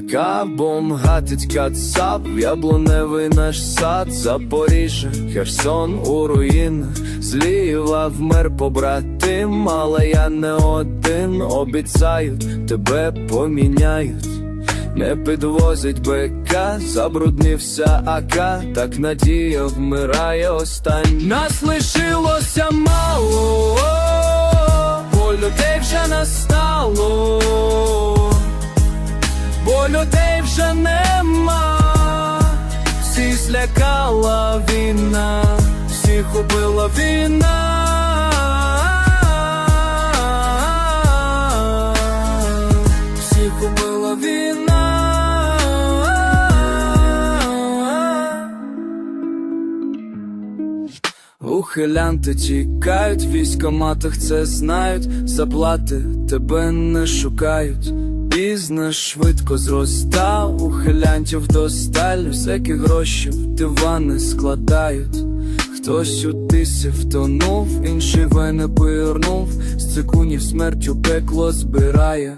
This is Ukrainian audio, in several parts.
кабом гатить кацап, яблуневий наш сад, Запоріжжя, Херсон у руїнах, зліва вмер побратим, але я не один, обіцяють, тебе поміняють. Не підвозить БК, забруднився АК, так надія вмирає остань. Нас лишилося мало, бо людей вже настало, вже нема, всі злякала всіх убила війна, всіх убила війна. Ухилянти тікають, в військоматах це знають, заплати тебе не шукають. Бізнес швидко зроста, ухилянтів досталь, всякі гроші в дивани складають. Хтось у тисі втонув, інший вени повернув, з цикунів смертю пекло збирає.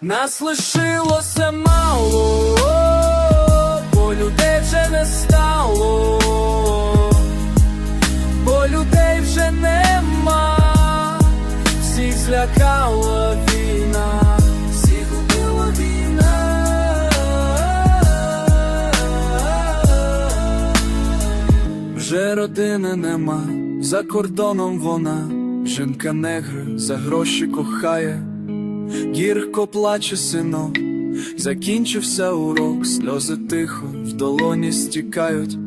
Нас лишилося мало, бо людей вже не стало бо людей вже нема, всіх злякала Вже родини нема, за кордоном вона, жінка негри за гроші кохає, гірко плаче синок, закінчився урок, сльози тихо в долоні стікають.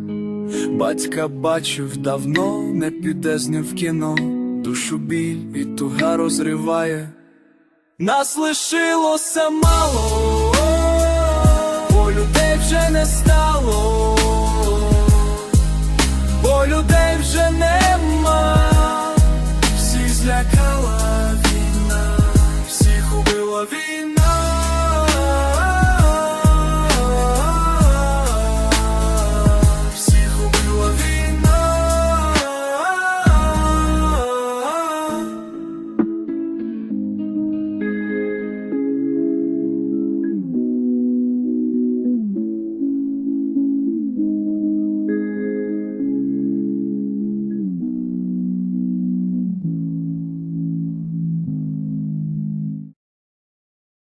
Батька бачив давно, не піде з ним в кіно, душу біль і туга розриває. Нас лишилося мало, бо людей вже не стало,